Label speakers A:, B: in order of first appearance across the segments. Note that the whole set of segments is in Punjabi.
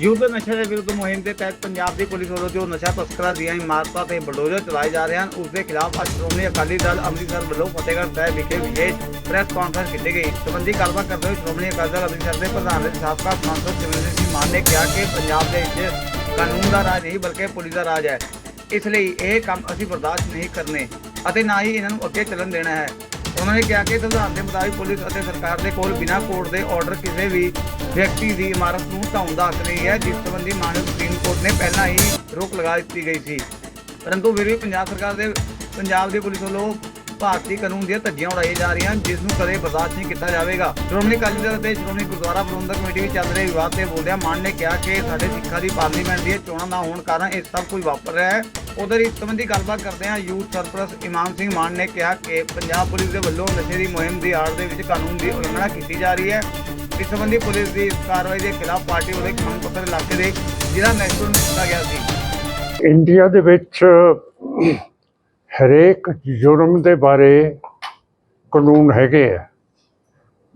A: ਯੁੱਧ ਨਸ਼ੇ ਦੇ ਵਿਰੁੱਧ ਮੁਹਿੰਮ ਦੇ ਤਹਿਤ ਪੰਜਾਬ ਦੀ ਪੁਲਿਸ ਵੱਲੋਂ ਜੋ ਨਸ਼ਾ ਤਸਕਰਾਂ ਦੀਆਂ ਇਮਾਰਤਾਂ ਤੇ ਬਲਡੋਜ਼ਰ ਚਲਾਏ ਜਾ ਰਹੇ ਹਨ, ਉਸ ਦੇ ਖਿਲਾਫ ਅੱਜ ਸ਼੍ਰੋਮਣੀ ਅਕਾਲੀ ਦਲ ਅੰਮ੍ਰਿਤਸਰ ਵੱਲੋਂ ਫਤਿਹਗੜ੍ਹ ਸਾਹਿਬ ਵਿਖੇ ਵਿਸ਼ੇਸ਼ ਪ੍ਰੈਸ ਕਾਨਫਰੰਸ ਕੀਤੀ ਗਈ। ਸਬੰਧੀ ਗੱਲਬਾਤ ਕਰਦੇ ਹੋਏ ਸ਼੍ਰੋਮਣੀ ਅਕਾਲੀ ਦਲ ਅੰਮ੍ਰਿਤਸਰ ਦੇ ਪ੍ਰਧਾਨ ਦੇ ਸਾਬਕਾ ਸਾਂਸਦ ਸਿਮਰਨਜੀਤ ਸਿੰਘ ਮਾਨ ਨੇ ਕਿਹਾ ਕਿ ਪੰਜਾਬ ਦੇ ਵਿੱਚ ਕਾਨੂੰਨ ਦਾ ਰਾਜ ਨਹੀਂ, ਬਲਕਿ ਪੁਲਿਸ ਦਾ ਰਾਜ ਹੈ। ਇਸ ਲਈ ਇਹ ਕੰਮ ਅਸੀਂ ਬਰਦਾਸ਼ਤ ਨਹੀਂ ਕਰਨੇ ਅਤੇ ਨਾ ਹੀ ਇਹਨਾਂ ਨੂੰ ਅੱਗੇ ਚੱਲਣ ਦੇਣਾ ਹੈ। ਉਹਨਾਂ ਨੇ ਕਿਹਾ ਕਿ ਸੰਵਿਧਾਨ ਦੇ ਮੁਤਾਬਿਕ ਪੁਲਿਸ ਅਤੇ ਸਰਕਾਰ ਦੇ ਕੋਲ ਬਿਨਾਂ ਕੋਰਟ ਦੇ ਆਰਡਰ ਕਿਸੇ ਵੀ ਵਿਅਕਤੀ ਦੀ ਇਮਾਰਤ ਨੂੰ ਢਾਉਣ ਦਾ ਹੱਕ ਨਹੀਂ ਹੈ, ਜਿਸ ਸੰਬੰਧੀ ਮਾਨਯੋਗ ਸੁਪਰੀਮ ਕੋਰਟ ਨੇ ਪਹਿਲਾਂ ਹੀ ਰੋਕ ਲਗਾ ਦਿੱਤੀ ਗਈ ਸੀ। ਪਰੰਤੂ ਫਿਰ ਵੀ ਪੰਜਾਬ ਸਰਕਾਰ ਦੇ, ਪੰਜਾਬ ਦੀ ਪੁਲਿਸ ਵੱਲੋਂ ਭਾਰਤੀ ਕਾਨੂੰਨ ਦੀਆਂ ਧੱਜੀਆਂ ਉਡਾਈਆਂ ਜਾ ਰਹੀਆਂ ਹਨ, ਜਿਸ ਨੂੰ ਕਦੇ ਬਰਦਾਸ਼ਤ ਨਹੀਂ ਕੀਤਾ ਜਾਵੇਗਾ। ਸ਼੍ਰੋਮਣੀ ਅਕਾਲੀ ਦਲ ਅਤੇ ਸ਼੍ਰੋਮਣੀ ਗੁਰਦੁਆਰਾ ਪ੍ਰਬੰਧਕ ਕਮੇਟੀ ਵਿੱਚ ਚੱਲ ਰਹੇ ਵਿਵਾਦ ਤੇ ਬੋਲਦਿਆਂ ਮਾਨ ਨੇ ਕਿਹਾ ਕਿ ਸਾਡੇ ਸਿੱਖਾਂ ਦੀ ਪਾਰਲੀਮੈਂਟ ਦੀਆਂ ਚੋਣਾਂ ਨਾ ਹੋਣ ਕਾਰਨ ਇਹ ਸਭ ਕੁਝ ਵਾਪਰ ਰਿਹਾ ਹੈ। ਉਧਰ ਇਸ ਸੰਬੰਧੀ ਗੱਲਬਾਤ ਕਰਦੇ ਹਾਂ ਯੂਥ ਸਰਪ੍ਰਸਤ ਇਮਾਮ ਸਿੰਘ ਮਾਨ ਨੇ ਕਿਹਾ ਕਿ ਪੰਜਾਬ ਪੁਲਿਸ ਦੇ ਵੱਲੋਂ ਨਸ਼ੇ ਦੀ ਮੁਹਿੰਮ ਦੀ ਆੜ ਦੇ ਵਿੱਚ ਕਾਨੂੰਨ ਦੀ ਉਲੰਘਣਾ ਕੀਤੀ ਜਾ ਰਹੀ ਹੈ। ਇਸ ਸੰਬੰਧੀ ਪੁਲਿਸ ਦੀ ਇਸ ਕਾਰਵਾਈ ਦੇ ਖਿਲਾਫ ਪਾਰਟੀ ਵੱਲੋਂ ਇੱਕ ਮੰਗ ਪੱਤਰ ਇਲਾਕੇ ਦੇ ਜ਼ਿਲ੍ਹਾ ਮੈਜਿਸਟਰੇਟ ਦਿੱਤਾ ਗਿਆ ਸੀ।
B: ਇੰਡੀਆ ਦੇ ਵਿੱਚ ਹਰੇਕ ਜੁਰਮ ਦੇ ਬਾਰੇ ਕਾਨੂੰਨ ਹੈਗੇ ਆ।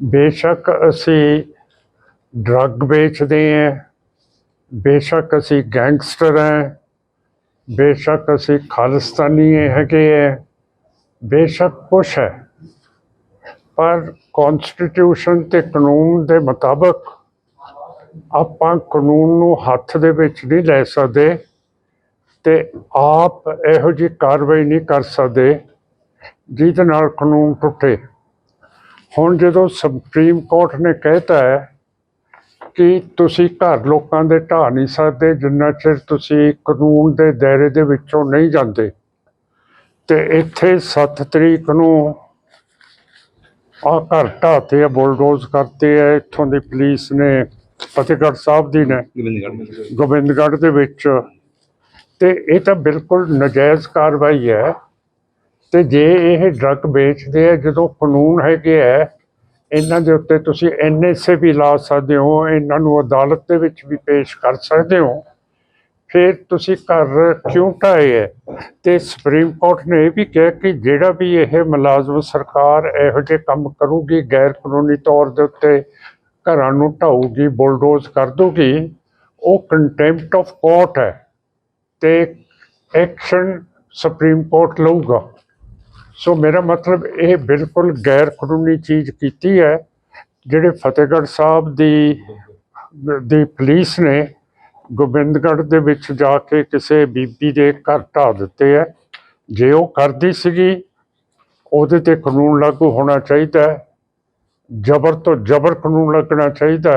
B: ਬੇਸ਼ੱਕ ਅਸੀਂ ਡਰੱਗ ਵੇਚਦੇ ਹਾਂ ਬੇਸ਼ੱਕ ਅਸੀਂ ਗੈਂਗਸਟਰ ਹਾਂ ਬੇਸ਼ੱਕ ਅਸੀਂ ਖਾਲਿਸਤਾਨੀ ਹੈਗੇ ਆ, ਬੇਸ਼ੱਕ ਕੁਛ ਹੈ। ਪਰ ਕਨਸਟੀਟਿਊਸ਼ਨ ਤੇ ਕਾਨੂੰਨ ਦੇ ਮੁਤਾਬਕ ਆਪਾਂ ਕਾਨੂੰਨ ਨੂੰ ਹੱਥ ਦੇ ਵਿੱਚ ਨਹੀਂ ਲੈ ਸਕਦੇ। ਤੇ ਆਪ ਇਹੋ ਜਿਹੀ ਕਾਰਵਾਈ ਨਹੀਂ ਕਰ ਸਕਦੇ ਜਿਹਦੇ ਨਾਲ ਕਾਨੂੰਨ ਟੁੱਟੇ। ਹੁਣ ਜਦੋਂ ਸੁਪਰੀਮ ਕੋਰਟ ਨੇ ਕਹਿਤਾ ਹੈ ਕਿ ਤੁਸੀਂ ਘਰ ਲੋਕਾਂ ਦੇ ਢਾਹ ਨਹੀਂ ਸਕਦੇ ਜਿੰਨਾ ਚਿਰ ਤੁਸੀਂ ਕਾਨੂੰਨ ਦੇ ਦਾਇਰੇ ਦੇ ਵਿੱਚੋਂ ਨਹੀਂ ਜਾਂਦੇ ਤੇ ਇੱਥੇ 7 ਤਰੀਕ ਨੂੰ ਆ ਘਰ ਢਾਤੇ ਆ ਬੁਲਡੋਜ਼ ਕਰਤੇ ਆ ਇੱਥੋਂ ਦੀ ਪੁਲਿਸ ਨੇ ਫਤਿਹਗੜ੍ਹ ਸਾਹਿਬ ਦੀ ਨੇ ਗੋਬਿੰਦਗੜ੍ਹ ਦੇ ਵਿੱਚ ਤੇ ਇਹ ਤਾਂ ਬਿਲਕੁਲ ਨਜਾਇਜ਼ ਕਾਰਵਾਈ ਹੈ। ਤੇ ਜੇ ਇਹ ਡਰੱਗ ਵੇਚਦੇ ਆ, ਜਦੋਂ ਕਾਨੂੰਨ ਹੈਗੇ ਹੈ ਇਹਨਾਂ ਦੇ ਉੱਤੇ ਤੁਸੀਂ ਐਨਐਸਏ ਵੀ ਲਾ ਸਕਦੇ ਹੋ, ਇਹਨਾਂ ਨੂੰ ਅਦਾਲਤ ਦੇ ਵਿੱਚ ਵੀ ਪੇਸ਼ ਕਰ ਸਕਦੇ ਹੋ। ਫਿਰ ਤੁਸੀਂ ਘਰ ਕਿਉਂ ਢਾਏ ਹੈ ਤੇ ਸੁਪਰੀਮ ਕੋਰਟ ਨੇ ਇਹ ਵੀ ਕਿਹਾ ਕਿ ਜਿਹੜਾ ਵੀ ਇਹ ਮੁਲਾਜ਼ਮ ਸਰਕਾਰ ਇਹੋ ਜਿਹੇ ਕੰਮ ਕਰੂਗੀ, ਗੈਰ ਕਾਨੂੰਨੀ ਤੌਰ ਦੇ ਉੱਤੇ ਘਰਾਂ ਨੂੰ ਢਾਊਗੀ, ਬੁਲਡੋਜ਼ ਕਰ ਦੂਗੀ ਉਹ ਕੰਟੈਂਪਟ ਆਫ ਕੋਰਟ ਹੈ। ਤੇ ਐਕਸ਼ਨ ਸੁਪਰੀਮ ਕੋਰਟ ਲਊਗਾ। ਸੋ ਮੇਰਾ ਮਤਲਬ ਇਹ ਬਿਲਕੁਲ ਗੈਰ ਕਾਨੂੰਨੀ ਚੀਜ਼ ਕੀਤੀ ਹੈ, ਜਿਹੜੇ ਫਤਿਹਗੜ੍ਹ ਸਾਹਿਬ ਦੀ ਦੀ ਪੁਲਿਸ ਨੇ ਗੋਬਿੰਦਗੜ੍ਹ ਦੇ ਵਿੱਚ ਜਾ ਕੇ ਕਿਸੇ ਬੀਬੀ ਦੇ ਘਰ ਢਾਹ ਦਿੱਤੇ ਹੈ। ਜੇ ਉਹ ਕਰਦੀ ਸੀਗੀ, ਉਹਦੇ ਤੇ ਕਾਨੂੰਨ ਲਾਗੂ ਹੋਣਾ ਚਾਹੀਦਾ ਹੈ। ਜ਼ਬਰ ਤੋਂ ਜ਼ਬਰ ਕਾਨੂੰਨ ਲੱਗਣਾ ਚਾਹੀਦਾ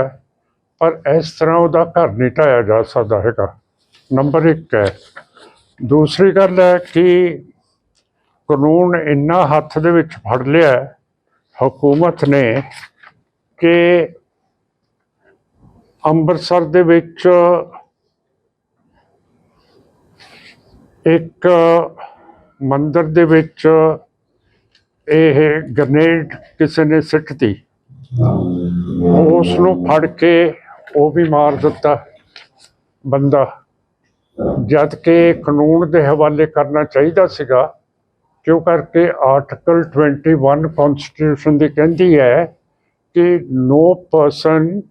B: ਪਰ ਇਸ ਤਰ੍ਹਾਂ ਉਹਦਾ ਘਰ ਨਹੀਂ ਢਾਇਆ ਜਾ ਸਕਦਾ ਹੈਗਾ। ਨੰਬਰ 1 ਹੈ। ਦੂਸਰੀ ਗੱਲ ਹੈ ਕਿ ਕਾਨੂੰਨ ਇੰਨਾ ਹੱਥ ਦੇ ਵਿੱਚ ਫੜ ਲਿਆ ਹਕੂਮਤ ਨੇ ਕਿ ਅੰਮ੍ਰਿਤਸਰ ਦੇ ਵਿੱਚ ਇੱਕ ਮੰਦਿਰ ਦੇ ਵਿੱਚ ਇਹ ਗ੍ਰਨੇਡ ਕਿਸੇ ਨੇ ਸਿੱਟਤੀ। ਉਸ ਨੂੰ ਫੜ ਕੇ ਉਹ ਵੀ ਮਾਰ ਦਿੱਤਾ ਬੰਦਾ। ਜਦ ਕਿ ਕਾਨੂੰਨ ਦੇ ਹਵਾਲੇ ਕਰਨਾ ਚਾਹੀਦਾ ਸੀਗਾ, ਕਿਉਂ ਕਰਕੇ ਆਰਟੀਕਲ 21 ਕਨਸਟੀਟਿਊਸ਼ਨ ਦੀ ਕਹਿੰਦੀ ਹੈ ਕਿ no person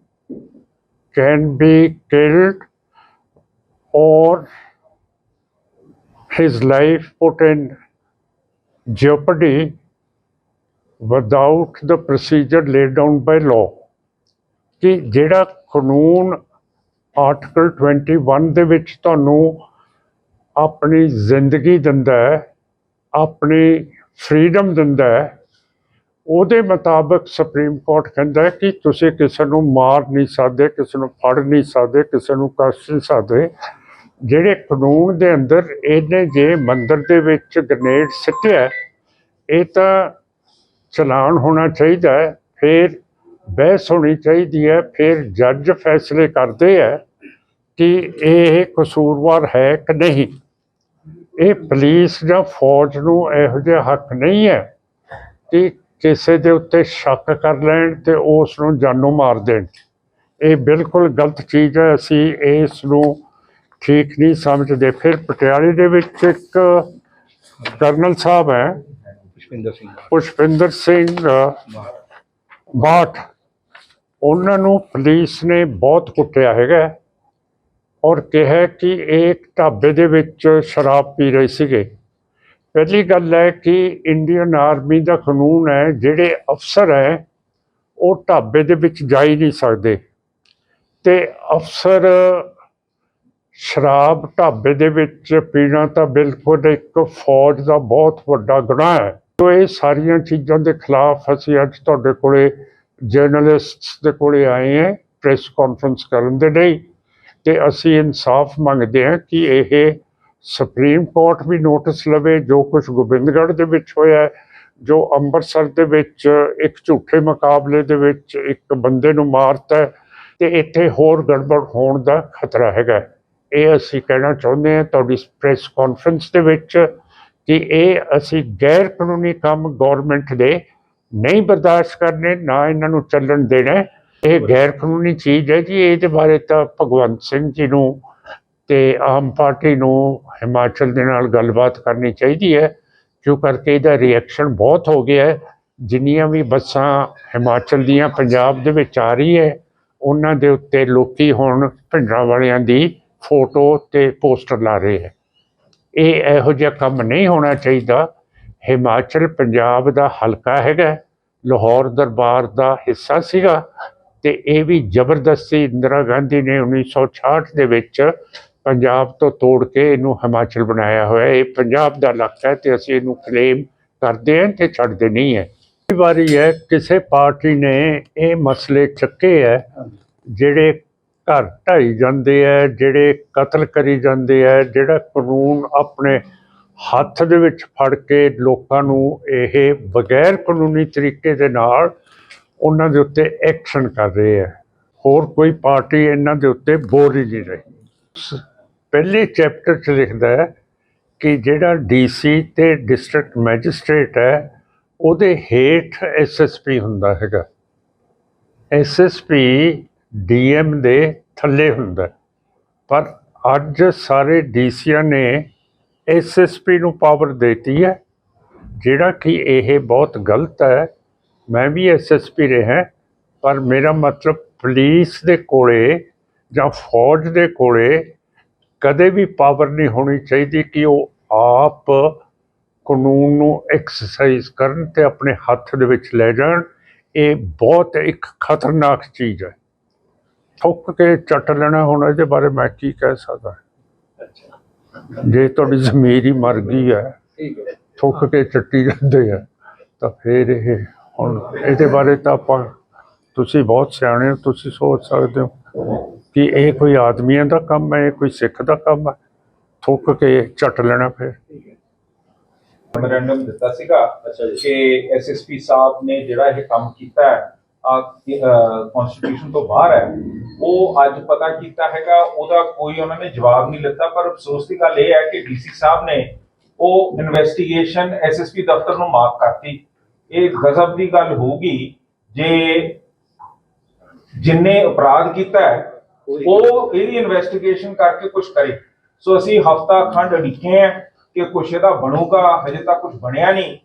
B: can be killed ਔਰ his life put in jeopardy without the procedure laid down by law. ਕਿ ਜਿਹੜਾ ਕਾਨੂੰਨ ਆਰਟੀਕਲ 21 ਦੇ ਵਿੱਚ ਤੁਹਾਨੂੰ ਆਪਣੀ ਜ਼ਿੰਦਗੀ ਦਿੰਦਾ ਹੈ, ਆਪਣੀ ਫਰੀडम ਦਿੰਦਾ ਹੈ। ਉਹਦੇ ਮੁਤਾਬਕ ਸੁਪਰੀਮ ਕੋਰਟ ਕਹਿੰਦਾ ਹੈ ਕਿ ਤੁਸੀਂ ਕਿਸੇ ਨੂੰ ਮਾਰ ਨਹੀਂ ਸਕਦੇ, ਕਿਸੇ ਨੂੰ ਫੜ ਨਹੀਂ ਸਕਦੇ, ਕਿਸੇ ਨੂੰ ਕੱਸ ਨਹੀਂ ਸਕਦੇ। ਜਿਹੜੇ ਕਾਨੂੰਨ ਦੇ ਅੰਦਰ ਇਹਨੇ ਜੇ ਮੰਦਰ ਦੇ ਵਿੱਚ ਗ੍ਰਨੇਡ ਸਿੱਟਿਆ ਇਹ ਤਾਂ ਚਲਾਨ ਹੋਣਾ ਚਾਹੀਦਾ ਹੈ, ਫਿਰ ਬਹਿਸ ਹੋਣੀ ਚਾਹੀਦੀ ਹੈ, ਫਿਰ ਜੱਜ ਫੈਸਲੇ ਕਰਦੇ ਹੈ। ਕਿ ਇਹ ਕਸੂਰਵਾਰ ਹੈ ਕਿ ਨਹੀਂ? ਇਹ ਪੁਲਿਸ ਜਾਂ ਫੌਜ ਨੂੰ ਇਹੋ ਜਿਹਾ ਹੱਕ ਨਹੀਂ ਹੈ ਕਿ ਕਿਸੇ ਦੇ ਉੱਤੇ ਸ਼ੱਕ ਕਰ ਲੈਣ ਤੇ ਉਸ ਨੂੰ ਜਾਨੋਂ ਮਾਰ ਦੇਣ। ਇਹ ਬਿਲਕੁਲ ਗਲਤ ਚੀਜ਼ ਹੈ। ਅਸੀਂ ਇਸ ਨੂੰ ਠੀਕ ਨਹੀਂ ਸਮਝਦੇ। ਫਿਰ ਪਟਿਆਲੇ ਦੇ ਵਿੱਚ ਇੱਕ ਕਰਨਲ ਸਾਹਿਬ ਹੈ।
C: ਪੁਸ਼ਪਿੰਦਰ ਸਿੰਘ
B: ਪੁਸ਼ਪਿੰਦਰ ਸਿੰਘ ਬਾਠ। ਉਹਨਾਂ ਨੂੰ ਪੁਲਿਸ ਨੇ ਬਹੁਤ ਕੁੱਟਿਆ ਹੈਗਾ। ਔਰ ਕਿਹਾ ਕਿ ਇਹ ਢਾਬੇ ਦੇ ਵਿੱਚ ਸ਼ਰਾਬ ਪੀ ਰਹੇ ਸੀਗੇ। ਪਹਿਲੀ ਗੱਲ ਹੈ ਕਿ ਇੰਡੀਅਨ ਆਰਮੀ ਦਾ ਕਾਨੂੰਨ ਹੈ, ਜਿਹੜੇ ਅਫਸਰ ਹੈ, ਉਹ ਢਾਬੇ ਦੇ ਵਿੱਚ ਜਾ ਹੀ ਨਹੀਂ ਸਕਦੇ। ਤੇ ਅਫਸਰ ਸ਼ਰਾਬ ਢਾਬੇ ਦੇ ਵਿੱਚ ਪੀਣਾ ਤਾਂ ਬਿਲਕੁਲ ਇੱਕ ਫੌਜ ਦਾ ਬਹੁਤ ਵੱਡਾ ਗੁਨਾਹ ਹੈ। ਤੋ ਇਹ ਸਾਰੀਆਂ ਚੀਜ਼ਾਂ ਦੇ ਖਿਲਾਫ ਅਸੀਂ ਅੱਜ ਤੁਹਾਡੇ ਕੋਲੇ ਜਰਨਲਿਸਟਸ ਦੇ ਕੋਲੇ ਆਏ ਹਾਂ ਪ੍ਰੈਸ ਕਾਨਫਰੰਸ ਕਰਨ ਦੇ ਲਈ। ਤੇ ਅਸੀਂ ਇਨਸਾਫ ਮੰਗਦੇ ਹਾਂ ਕਿ ਇਹ ਸੁਪਰੀਮ ਕੋਰਟ ਵੀ ਨੋਟਿਸ ਲਵੇ, ਜੋ ਕੁਝ ਗੋਬਿੰਦਗੜ੍ਹ ਦੇ ਵਿੱਚ ਹੋਇਆ ਜੋ ਅੰਮ੍ਰਿਤਸਰ ਦੇ ਵਿੱਚ ਇੱਕ ਝੂਠੇ ਮੁਕਾਬਲੇ ਦੇ ਵਿੱਚ ਇੱਕ ਬੰਦੇ ਨੂੰ ਮਾਰਤਾ ਹੈ ਤੇ ਇੱਥੇ ਹੋਰ ਗੜਬੜ ਹੋਣ ਦਾ ਖਤਰਾ ਹੈਗਾ ਇਹ ਅਸੀਂ ਕਹਿਣਾ ਚਾਹੁੰਦੇ ਹਾਂ, ਤੁਹਾਡੀ ਪ੍ਰੈਸ ਕਾਨਫਰੰਸ ਦੇ ਵਿੱਚ ਕਿ ਇਹ ਅਸੀਂ ਗੈਰ ਕਾਨੂੰਨੀ ਕੰਮ ਗਵਰਨਮੈਂਟ ਦੇ ਨਹੀਂ ਬਰਦਾਸ਼ਤ ਕਰਨੇ, ਨਾ ਇਹਨਾਂ ਨੂੰ ਚੱਲਣ ਦੇਣਾ ਇਹ ਗੈਰ ਕਾਨੂੰਨੀ ਚੀਜ਼ ਹੈ ਜੀ, ਇਹਦੇ ਬਾਰੇ ਤਾਂ ਭਗਵੰਤ ਸਿੰਘ ਜੀ ਨੂੰ ਤੇ ਆਮ ਪਾਰਟੀ ਨੂੰ ਹਿਮਾਚਲ ਦੇ ਨਾਲ ਗੱਲਬਾਤ ਕਰਨੀ ਚਾਹੀਦੀ ਹੈ ਕਿਉਂ ਕਰਕੇ ਇਹਦਾ ਰਿਐਕਸ਼ਨ ਬਹੁਤ ਹੋ ਗਿਆ ਹੈ। ਜਿੰਨੀਆਂ ਵੀ ਬੱਸਾਂ ਹਿਮਾਚਲ ਦੀਆਂ ਪੰਜਾਬ ਦੇ ਵਿੱਚ ਆ ਰਹੀ ਹੈ, ਉਹਨਾਂ ਦੇ ਉੱਤੇ ਲੋਕੀ ਹੁਣ ਭਿੰਡਰਾਂ ਵਾਲਿਆਂ ਦੀ ਫੋਟੋ ਤੇ ਪੋਸਟਰ ਲਾ ਰਹੇ ਹੈ। ਇਹ ਇਹੋ ਜਿਹਾ ਕੰਮ ਨਹੀਂ ਹੋਣਾ ਚਾਹੀਦਾ। ਹਿਮਾਚਲ ਪੰਜਾਬ ਦਾ ਹਲਕਾ ਹੈਗਾ, ਲਾਹੌਰ ਦਰਬਾਰ ਦਾ ਹਿੱਸਾ ਸੀਗਾ ਤੇ ਇਹ ਵੀ ਜ਼ਬਰਦਸਤੀ ਇੰਦਰਾ ਗਾਂਧੀ ਨੇ 1966 ਦੇ ਵਿੱਚ ਪੰਜਾਬ ਤੋਂ ਤੋੜ ਕੇ ਇਹਨੂੰ ਹਿਮਾਚਲ ਬਣਾਇਆ ਹੋਇਆ। ਇਹ ਪੰਜਾਬ ਦਾ ਇਲਾਕਾ ਹੈ ਤੇ ਅਸੀਂ ਇਹਨੂੰ ਕਲੇਮ ਕਰਦੇ ਹਾਂ ਤੇ ਛੱਡਦੇ ਨਹੀਂ ਹੈ। ਕਈ ਵਾਰੀ ਹੈ, ਕਿਸੇ ਪਾਰਟੀ ਨੇ ਇਹ ਮਸਲੇ ਚੱਕੇ ਹੈ, ਜਿਹੜੇ ਘਰ ਢਾਈ ਜਾਂਦੇ ਹੈ, ਜਿਹੜੇ ਕਤਲ ਕਰੀ ਜਾਂਦੇ ਹੈ, ਜਿਹੜਾ ਕਾਨੂੰਨ ਆਪਣੇ ਹੱਥ ਦੇ ਵਿੱਚ ਫੜ ਕੇ ਲੋਕਾਂ ਨੂੰ ਇਹ ਬਗੈਰ ਕਾਨੂੰਨੀ ਤਰੀਕੇ ਦੇ ਨਾਲ ਉਹਨਾਂ ਦੇ ਉੱਤੇ ਐਕਸ਼ਨ ਕਰ ਰਹੇ ਹੈ ਹੋਰ ਕੋਈ ਪਾਰਟੀ ਇਹਨਾਂ ਦੇ ਉੱਤੇ ਬੋਰ ਹੀ ਨਹੀਂ ਰਹੀ। ਸ- ਪਹਿਲੇ ਚੈਪਟਰ 'ਚ ਲਿਖਦਾ ਹੈ ਕਿ ਜਿਹੜਾ ਡੀਸੀ ਤੇ ਡਿਸਟ੍ਰਿਕਟ ਮੈਜਿਸਟ੍ਰੇਟ ਹੈ, ਉਹਦੇ ਹੇਠ ਐਸਐਸਪੀ ਹੁੰਦਾ ਹੈਗਾ। ਐਸਐਸਪੀ ਡੀਐਮ ਦੇ ਥੱਲੇ ਹੁੰਦਾ ਪਰ ਅੱਜ ਸਾਰੇ ਡੀਸੀਆਂ ਨੇ ਐਸਐਸਪੀ ਨੂੰ ਪਾਵਰ ਦਿੱਤੀ ਹੈ, ਜਿਹੜਾ ਕਿ ਇਹ ਬਹੁਤ ਗਲਤ ਹੈ ਮੈਂ ਵੀ ਐਸਐਸਪੀ ਰਿਹਾ ਪਰ ਮੇਰਾ ਮਤਲਬ ਪੁਲਿਸ ਦੇ ਕੋਲੇ ਜਾਂ ਫੌਜ ਦੇ ਕੋਲੇ ਕਦੇ ਵੀ ਪਾਵਰ ਨਹੀਂ ਹੋਣੀ ਚਾਹੀਦੀ ਕਿ ਉਹ ਆਪ ਕਾਨੂੰਨ ਨੂੰ ਐਕਸਰਸਾਈਜ਼ ਕਰਨ ਤੇ ਆਪਣੇ ਹੱਥ ਦੇ ਵਿੱਚ ਲੈ ਜਾਣ। ਇਹ ਬਹੁਤ ਇੱਕ ਖਤਰਨਾਕ ਚੀਜ਼ ਹੈ। ਠੁੱਕ ਕੇ ਚੱਟ ਲੈਣਾ ਹੁਣ ਇਹਦੇ ਬਾਰੇ ਮੈਂ ਕੀ ਕਹਿ ਸਕਦਾ। ਜੇ ਤੁਹਾਡੀ ਜ਼ਮੀਰ ਹੀ ਮਰ ਗਈ ਹੈ। ਠੁੱਕ ਕੇ ਚੱਟੀ ਜਾਂਦੇ ਆ ਤਾਂ ਫਿਰ ਇਹ ਹੁਣ ਇਹਦੇ ਬਾਰੇ ਤਾਂ ਆਪਾਂ ਤੁਸੀਂ ਬਹੁਤ ਸਿਆਣੇ ਹੋ ਤੁਸੀਂ ਸੋਚ ਸਕਦੇ ਹੋ ਕਿ ਇਹ ਕੋਈ ਆਦਮੀਆਂ ਦਾ ਕੰਮ ਹੈ ਇਹ ਕੋਈ ਸਿੱਖ ਦਾ ਕੰਮ ਹੈ? ਠੁੱਕ ਕੇ ਚੱਟ ਲੈਣਾ ਫਿਰ।
C: ਮੈਮੋਰੈਂਡਮ ਦਿੱਤਾ ਸੀਗਾ ਕਿ ਐਸਐਸਪੀ ਸਾਹਿਬ ਨੇ ਜਿਹੜਾ ਇਹ ਕੰਮ ਕੀਤਾ ਹੈ ਆ ਕਨਸਟੀਟਿਊਸ਼ਨ ਤੋਂ ਬਾਹਰ ਹੈ ਉਹ ਅੱਜ ਪਤਾ ਕੀਤਾ ਹੈਗਾ ਉਹਦਾ ਕੋਈ ਉਹਨਾਂ ਨੇ ਜਵਾਬ ਨਹੀਂ ਦਿੱਤਾ ਪਰ ਅਫਸੋਸ ਦੀ ਗੱਲ ਇਹ ਹੈ ਕਿ ਡੀਸੀ ਸਾਹਿਬ ਨੇ ਉਹ ਇਨਵੈਸਟੀਗੇਸ਼ਨ ਐਸਐਸਪੀ ਦਫ਼ਤਰ ਨੂੰ ਮਾਫ ਕਰਤੀ। ਇਹ ਗਜ਼ਬ ਦੀ ਗੱਲ ਹੋਊਗੀ ਜੇ ਜਿਨਨੇ ਅਪਰਾਧ ਕੀਤਾ ਹੈ ਉਹ ਇਹਦੀ ਇਨਵੈਸਟੀਗੇਸ਼ਨ ਕਰਕੇ ਕੁਝ ਕਰੇ। ਸੋ ਅਸੀਂ ਹਫਤਾ ਖੰਡ ਅੜਿੱਕੇ ਆ ਕਿ ਕੁਛ ਇਹਦਾ ਬਣੂਗਾ ਹਜੇ ਤੱਕ ਕੁਝ ਬਣਿਆ ਨਹੀਂ।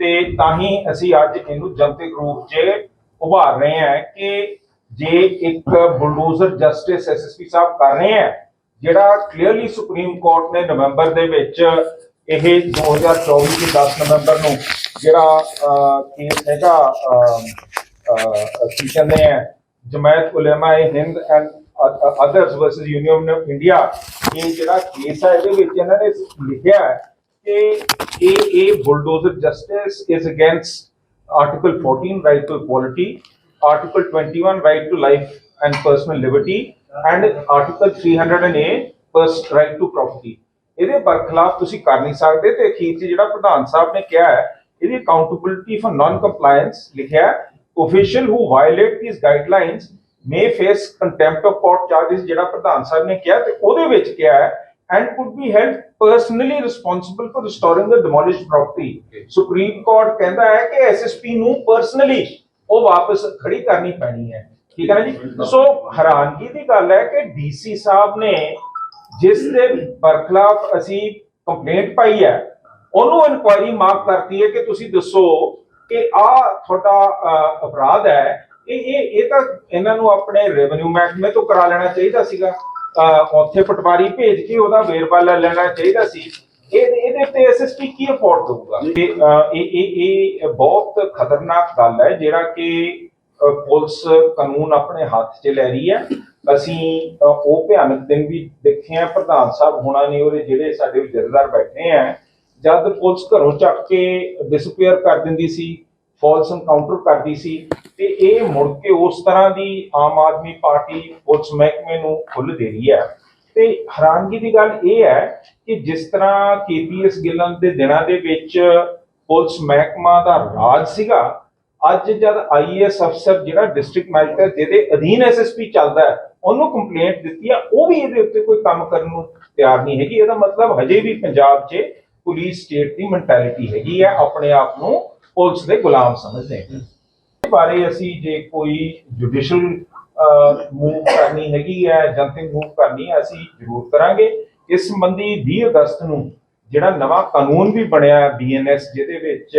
C: ਤੇ ਤਾਂ ਹੀ ਅਸੀਂ ਅੱਜ ਇਹਨੂੰ ਜਨਤਕ ਰੂਪ 'ਚ ਉਭਾਰ ਰਹੇ ਹਾਂ ਕਿ ਜੇ ਇੱਕ ਬੁਲਡੋਜ਼ਰ ਜਸਟਿਸ ਐਸਐਸਪੀ ਸਾਹਿਬ ਕਰ ਰਹੇ ਹੈ ਜਿਹੜਾ ਕਲੀਅਰਲੀ ਸੁਪਰੀਮ ਕੋਰਟ ਨੇ ਨਵੰਬਰ ਦੇ ਵਿੱਚ ਇਹ 2024 ਦੀ 10 ਨਵੰਬਰ ਨੂੰ ਜਿਹੜਾ ਕੇਸ ਹੈਗਾ ਅਹ, ਅਹ, ਕੀ ਕਹਿੰਦੇ ਆ Jamiat Ulema Hind and others versus Union of India ਇਹ ਜਿਹੜਾ ਕੇਸ ਹੈ ਇਹਦੇ ਵਿੱਚ ਇਹਨਾਂ ਨੇ ਲਿਖਿਆ ਹੈ ਕਿ ਇਹ ਇਹ bulldozer justice is against article 14 right to equality article 21 right to life and personal liberty and article 308 first right to property ਇਹਦੇ ਬਰਖਲਾਫ ਤੁਸੀਂ ਕਰ ਨਹੀਂ ਸਕਦੇ ਤੇ ਅਖੀਰ 'ਚ ਜਿਹੜਾ ਪ੍ਰਧਾਨ ਸਾਹਿਬ ਨੇ ਕਿਹਾ ਹੈ ਇਹਦੀ ਅਕਾਊਂਟੇਬਿਲਿਟੀ ਫॉर ਨਾਨ ਕੰਪਲਾਈਂਸ ਲਿਖਿਆ ਹੈ official who violate these guidelines may face contempt of court charges ਜਿਹੜਾ ਪ੍ਰਧਾਨ ਸਾਹਿਬ ਨੇ ਕਿਹਾ ਤੇ ਉਹਦੇ ਵਿੱਚ ਕਿਹਾ ਹੈ and could be held personally responsible for restoring the demolished property. Supreme Court ਕਹਿੰਦਾ ਹੈ ਕਿ ਐਸਐਸਪੀ ਨੂੰ ਪਰਸਨਲੀ ਉਹ ਵਾਪਸ ਖੜੀ ਕਰਨੀ ਪੈਣੀ ਹੈ। ਠੀਕ ਹੈ ਨਾ ਜੀ? ਸੋ ਹੈਰਾਨਗੀ ਦੀ ਗੱਲ ਹੈ ਕਿ ਡੀਸੀ ਸਾਹਿਬ ਨੇ ਜਿਸ ਦੇ ਬਰਖਲਾਫ ਅਸੀਂ ਕੰਪਲੇਂਟ ਪਾਈ ਹੈ ਉਹਨੂੰ ਇਨਕੁਆਇਰੀ ਮਾਫ ਕਰਤੀ ਹੈ ਕਿ ਤੁਸੀਂ ਦੱਸੋ ਕਿ ਆ ਤੁਹਾਡਾ ਅਪਰਾਧ ਹੈ ਇਹ ਇਹ ਇਹ ਤਾਂ ਇਹਨਾਂ ਨੂੰ ਆਪਣੇ ਰੈਵਨਿਊ ਮਹਿਕਮੇ ਤੋਂ ਕਰਾ ਲੈਣਾ ਚਾਹੀਦਾ ਸੀਗਾ। ਉੱਥੇ ਪਟਵਾਰੀ ਭੇਜ ਕੇ ਉਹਦਾ ਵੇਰਵਾ ਲੈ ਲੈਣਾ ਚਾਹੀਦਾ ਸੀ। ਇਹ ਇਹਦੇ ਤੇ ਐਸਐਸਪੀ ਕੀ ਅਫੋਰਡ ਕਰੂਗਾ ਇਹ ਇਹ ਇਹ ਬਹੁਤ ਖਤਰਨਾਕ ਗੱਲ ਹੈ ਜਿਹੜਾ ਕਿ ਪੁਲਿਸ ਕਾਨੂੰਨ ਆਪਣੇ ਹੱਥ 'ਚ ਲੈ ਰਹੀ ਹੈ। ਅਸੀਂ ਅਹ, ਉਹ ਭਿਆਨਕ ਦਿਨ ਵੀ ਦੇਖੇ ਆ ਪ੍ਰਧਾਨ ਸਾਹਿਬ ਹੋਣਾ ਨੇ ਉਹਦੇ ਜਿਹੜੇ ਸਾਡੇ ਜਥੇਦਾਰ ਬੈਠੇ ਆ ਜਦ ਪੁਲਿਸ ਘਰੋਂ ਚੱਕ ਕੇ ਡਿਸਪੀਅਰ ਕਰ ਦਿੰਦੀ ਸੀ ਫਾਲਸ ਐਨਕਾਊਂਟਰ ਕਰਦੀ ਸੀ ਤੇ ਇਹ ਮੁੜ ਕੇ ਉਸ ਤਰ੍ਹਾਂ ਦੀ ਆਮ ਆਦਮੀ ਪਾਰਟੀ ਪੁਲਿਸ ਮਹਿਕਮੇ ਨੂੰ ਖੁੱਲ ਦੇ ਰਹੀ ਹੈ। ਤੇ ਹੈਰਾਨਗੀ ਦੀ ਗੱਲ ਇਹ ਹੈ ਕਿ ਜਿਸ ਤਰ੍ਹਾਂ ਕੇਪੀਐਸ ਗਿੱਲਨ ਦੇ ਦਿਨਾਂ ਦੇ ਵਿੱਚ ਪੁਲਿਸ ਮਹਿਕਮਾ ਦਾ ਰਾਜ ਸੀਗਾ ਅੱਜ ਜਦ ਆਈਏਐਸ ਅਫਸਰ ਜਿਹੜਾ ਡਿਸਟ੍ਰਿਕਟ ਮੈਜਿਸਟਰੇਟ ਜਿਹਦੇ ਅਧੀਨ ਐਸਐਸਪੀ ਚੱਲਦਾ ਹੈ, ਉਹਨੂੰ ਕੰਪਲੇਂਟ ਦਿੱਤੀ ਆ, ਉਹ ਵੀ ਇਹਦੇ ਉੱਤੇ ਕੋਈ ਕੰਮ ਕਰਨ ਨੂੰ ਤਿਆਰ ਨਹੀਂ ਹੈਗੀ। ਇਹਦਾ ਮਤਲਬ ਹਜੇ ਵੀ ਪੰਜਾਬ 'ਚ ਪੁਲਿਸ ਸਟੇਟ ਦੀ ਮੈਂਟੈਲਿਟੀ ਹੈਗੀ ਹੈ, ਆਪਣੇ ਆਪ ਨੂੰ ਪੁਲਿਸ ਦੇ ਗੁਲਾਮ ਸਮਝਦੇ ਹਨ ਇਸ ਬਾਰੇ ਅਸੀਂ ਜੇ ਕੋਈ ਜੁਡੀਸ਼ੀਅਲ ਮੂਵ ਕਰਨੀ ਹੈਗੀ ਹੈ ਜਨਤਕ ਮੂਵ ਕਰਨੀ ਹੈ, ਅਸੀਂ ਜ਼ਰੂਰ ਕਰਾਂਗੇ। ਇਸ ਸੰਬੰਧੀ 20 ਅਗਸਤ ਨੂੰ ਜਿਹੜਾ ਨਵਾਂ ਕਾਨੂੰਨ ਵੀ ਬਣਿਆ ਹੈ ਬੀਐਨਐਸ ਜਿਹਦੇ ਵਿੱਚ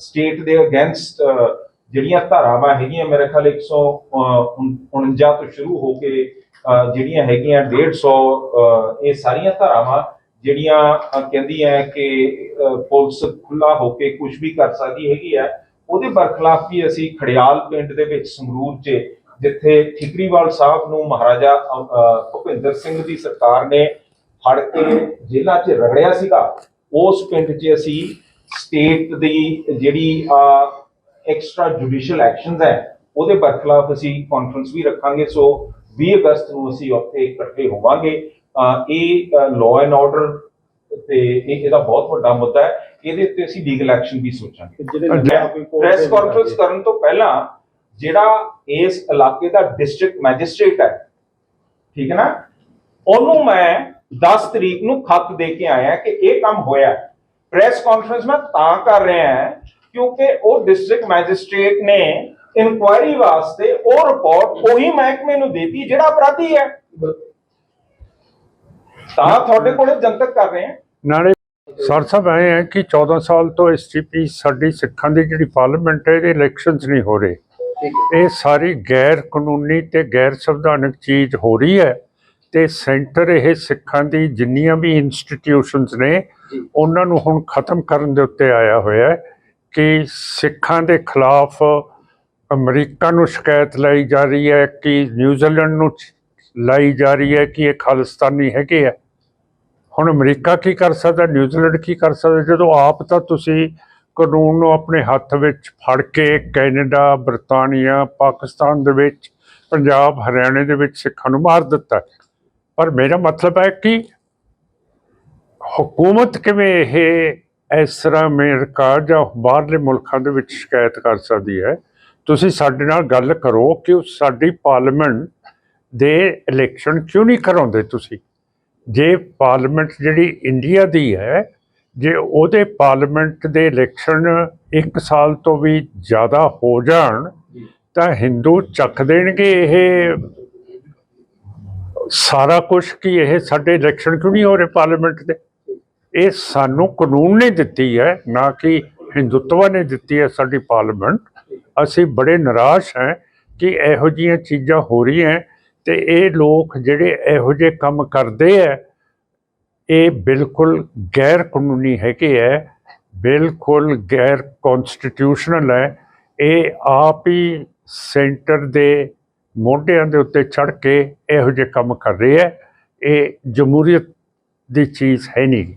C: ਸਟੇਟ ਦੇ ਅਗੇਂਸਟ ਜਿਹੜੀਆਂ ਧਾਰਾਵਾਂ ਹੈਗੀਆਂ ਮੇਰੇ ਖਿਆਲ 149 ਤੋਂ ਸ਼ੁਰੂ ਹੋ ਕੇ ਜਿਹੜੀਆਂ ਹੈਗੀਆਂ 150 ਅਹ, ਇਹ ਸਾਰੀਆਂ ਧਾਰਾਵਾਂ ਜਿਹੜੀਆਂ ਕਹਿੰਦੀਆਂ ਕਿ ਪੁਲਿਸ ਖੁੱਲਾ ਹੋ ਕੇ ਕੁਝ ਵੀ ਕਰ ਸਕਦੀ ਹੈਗੀ ਹੈ ਉਹਦੇ ਬਰਖਲਾਫ ਵੀ ਅਸੀਂ ਖੜਿਆਲ ਪਿੰਡ ਦੇ ਵਿੱਚ ਸੰਗਰੂਰ 'ਚ ਜਿੱਥੇ ਠਿਕਰੀਵਾਲ ਸਾਹਿਬ ਨੂੰ ਮਹਾਰਾਜਾ ਭੁਪਿੰਦਰ ਸਿੰਘ ਦੀ ਸਰਕਾਰ ਨੇ ਫੜ ਕੇ ਜੇਲ੍ਹਾਂ 'ਚ ਰਗੜਿਆ ਸੀਗਾ ਉਸ ਪਿੰਡ 'ਚ ਅਸੀਂ ਸਟੇਟ ਦੀ ਜਿਹੜੀ ਐਕਸਟਰਾ ਜੁਡੀਸ਼ੀਅਲ ਐਕਸ਼ਨਸ ਹੈ ਉਹਦੇ ਬਰਖਲਾਫ ਅਸੀਂ ਕਾਨਫਰੰਸ ਵੀ ਰੱਖਾਂਗੇ। ਸੋ 20 ਅਗਸਤ ਨੂੰ ਅਸੀਂ ਉੱਥੇ ਇਕੱਠੇ ਹੋਵਾਂਗੇ। ਇਹ ਲਾਅ ਐਂਡ ਆਰਡਰ ਤੇ ਇਹ ਇਹਦਾ ਬਹੁਤ ਵੱਡਾ ਮੁੱਦਾ ਹੈ। ਇਹਦੇ ਉੱਤੇ ਅਸੀਂ ਲੀਗਲ ਐਕਸ਼ਨ ਵੀ ਸੋਚਾਂਗੇ। ਪ੍ਰੈਸ ਕਾਨਫਰੰਸ ਕਰਨ ਤੋਂ ਪਹਿਲਾਂ ਜਿਹੜਾ ਇਸ ਇਲਾਕੇ ਦਾ ਡਿਸਟ੍ਰਿਕਟ ਮੈਜਿਸਟ੍ਰੇਟ ਹੈ ਠੀਕ ਹੈ ਨਾ? ਉਹਨੂੰ ਮੈਂ 10 ਤਰੀਕ ਨੂੰ ਖੱਤ ਦੇ ਕੇ ਆਇਆ ਕਿ ਇਹ ਕੰਮ ਹੋਇਆ। ਪ੍ਰੈਸ ਕਾਨਫਰੰਸ ਮੈਂ ਤਾਂ ਕਰ ਰਿਹਾ ਹਾਂ ਕਿਉਂਕਿ ਉਹ ਡਿਸਟ੍ਰਿਕਟ ਮੈਜਿਸਟ੍ਰੇਟ ਨੇ ਇਨਕੁਆਇਰੀ ਵਾਸਤੇ ਉਹ ਰਿਪੋਰਟ ਉਹੀ ਮਹਿਕਮੇ ਨੂੰ ਦੇਤੀ ਜਿਹੜਾ ਅਪਰਾਧੀ ਹੈ। ਤਾਂ ਤੁਹਾਡੇ ਕੋਲੇ ਜਨਤਕ ਕਰ ਰਹੇ ਹਾਂ।
B: ਨਾਲੇ ਸਰ ਸਾਹਿਬ ਐ ਹੈ ਕਿ 14 ਸਾਲ ਤੋਂ ਐਸਟੀਪੀ ਸਾਡੀ ਸਿੱਖਾਂ ਦੀ ਜਿਹੜੀ ਪਾਰਲੀਮੈਂਟ ਹੈ ਇਹਦੇ ਇਲੈਕਸ਼ਨਸ ਨਹੀਂ ਹੋ ਰਹੇ। ਇਹ ਸਾਰੀ ਗੈਰ ਕਾਨੂੰਨੀ ਤੇ ਗੈਰ ਸੰਵਿਧਾਨਕ ਚੀਜ਼ ਹੋ ਰਹੀ ਹੈ ਤੇ ਸੈਂਟਰ ਇਹ ਸਿੱਖਾਂ ਦੀ ਜਿੰਨੀਆਂ ਵੀ ਇੰਸਟੀਟਿਊਸ਼ਨਸ ਨੇ ਉਹਨਾਂ ਨੂੰ ਹੁਣ ਖਤਮ ਕਰਨ ਦੇ ਉੱਤੇ ਆਇਆ ਹੋਇਆ ਹੈ ਕਿ ਸਿੱਖਾਂ ਦੇ ਖਿਲਾਫ ਅਮਰੀਕਾ ਨੂੰ ਸ਼ਿਕਾਇਤ ਲਾਈ ਜਾ ਰਹੀ ਹੈ ਕਿ ਨਿਊਜ਼ੀਲੈਂਡ ਨੂੰ ਲਾਈ ਜਾ ਰਹੀ ਹੈ ਕਿ ਇਹ ਖਾਲਿਸਤਾਨੀ ਹੈਗੇ ਆ। ਹੁਣ ਅਮਰੀਕਾ ਕੀ ਕਰ ਸਕਦਾ, ਨਿਊਜ਼ੀਲੈਂਡ ਕੀ ਕਰ ਸਕਦਾ? ਜਦੋਂ ਆਪ ਤਾਂ ਤੁਸੀਂ ਕਾਨੂੰਨ ਨੂੰ ਆਪਣੇ ਹੱਥ ਵਿੱਚ ਫੜ ਕੇ ਕੈਨੇਡਾ, ਬਰਤਾਨੀਆ, ਪਾਕਿਸਤਾਨ ਦੇ ਵਿੱਚ, ਪੰਜਾਬ, ਹਰਿਆਣੇ ਦੇ ਵਿੱਚ ਸਿੱਖਾਂ ਨੂੰ ਮਾਰ ਦਿੱਤਾ। ਪਰ ਮੇਰਾ ਮਤਲਬ ਹੈ ਕਿ ਹਕੂਮਤ ਕਿਵੇਂ ਇਹ, ਇਸ ਤਰ੍ਹਾਂ ਅਮਰੀਕਾ ਜਾਂ ਬਾਹਰਲੇ ਮੁਲਕਾਂ ਦੇ ਵਿੱਚ ਸ਼ਿਕਾਇਤ ਕਰ ਸਕਦੀ ਹੈ? ਤੁਸੀਂ ਸਾਡੇ ਨਾਲ ਗੱਲ ਕਰੋ ਕਿ ਉਹ ਸਾਡੀ ਪਾਰਲੀਮੈਂਟ ਦੇ ਇਲੈਕਸ਼ਨ ਕਿਉਂ ਨਹੀਂ ਕਰਾਉਂਦੇ ਤੁਸੀਂ? ਜੇ ਪਾਰਲੀਮੈਂਟ ਜਿਹੜੀ ਇੰਡੀਆ ਦੀ ਹੈ, ਜੇ ਉਹਦੇ ਪਾਰਲੀਮੈਂਟ ਦੇ ਇਲੈਕਸ਼ਨ ਇੱਕ ਸਾਲ ਤੋਂ ਵੀ ਜ਼ਿਆਦਾ ਹੋ ਜਾਣ, ਤਾਂ ਹਿੰਦੂ ਚੱਕ ਦੇਣਗੇ ਇਹ ਸਾਰਾ ਕੁਝ ਕਿ ਇਹ ਸਾਡੇ ਇਲੈਕਸ਼ਨ ਕਿਉਂ ਨਹੀਂ ਹੋ ਰਹੇ ਪਾਰਲੀਮੈਂਟ ਦੇ? ਇਹ ਸਾਨੂੰ ਕਾਨੂੰਨ ਨੇ ਦਿੱਤੀ ਹੈ, ਨਾ ਕਿ ਹਿੰਦੂਤਵਾ ਨੇ ਦਿੱਤੀ ਹੈ ਸਾਡੀ ਪਾਰਲੀਮੈਂਟ। ਅਸੀਂ ਬੜੇ ਨਿਰਾਸ਼ ਹਾਂ ਕਿ ਇਹੋ ਜਿਹੀਆਂ ਚੀਜ਼ਾਂ ਹੋ ਰਹੀਆਂ ਤੇ ਇਹ ਲੋਕ ਜਿਹੜੇ ਇਹੋ ਜਿਹੇ ਕੰਮ ਕਰਦੇ ਹੈ, ਇਹ ਬਿਲਕੁਲ ਗੈਰ ਕਾਨੂੰਨੀ ਹੈਗੇ ਹੈ, ਬਿਲਕੁਲ ਗੈਰ ਕਨਸਟੀਟਿਊਸ਼ਨਲ ਹੈ। ਇਹ ਆਪ ਹੀ ਸੈਂਟਰ ਦੇ ਮੋਢਿਆਂ ਦੇ ਉੱਤੇ ਚੜ ਕੇ ਇਹੋ ਜਿਹੇ ਕੰਮ ਕਰ ਰਹੇ ਹੈ। ਇਹ ਜਮਹੂਰੀਅਤ ਦੀ ਚੀਜ਼ ਹੈ ਨਹੀਂ।